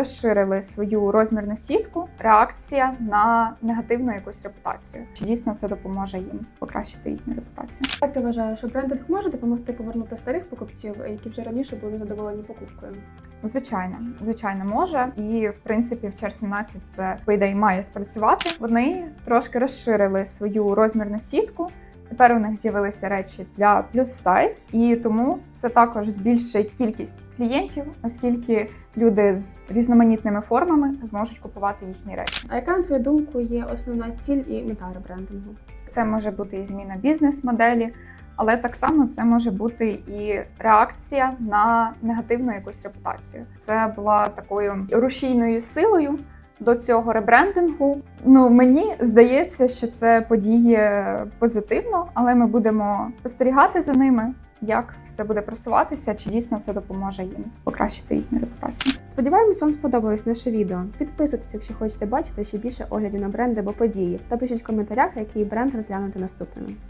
розширили свою розмірну сітку. Реакція на негативну якусь репутацію. Чи дійсно це допоможе їм покращити їхню репутацію? Як ти вважаєш, що брендинг може допомогти повернути старих покупців, які вже раніше були задоволені покупкою? Звичайно, звичайно, може, і в принципі в чер 17 це по ідеї має спрацювати. Вони трошки розширили свою розмірну сітку. Тепер у них з'явилися речі для плюс сайз, і тому це також збільшить кількість клієнтів, оскільки люди з різноманітними формами зможуть купувати їхні речі. А яка на твою думку є основна ціль і мета ребрендингу? Це може бути і зміна бізнес-моделі, але так само це може бути і реакція на негативну якусь репутацію. Це була такою рушійною силою до цього ребрендингу. Ну мені здається, що це подіє позитивно, але ми будемо спостерігати за ними, як все буде просуватися, чи дійсно це допоможе їм покращити їхню репутацію. Сподіваємось, вам сподобалось наше відео. Підписуйтесь, якщо хочете бачити ще більше оглядів на бренди або події, та пишіть в коментарях, який бренд розглянути наступним.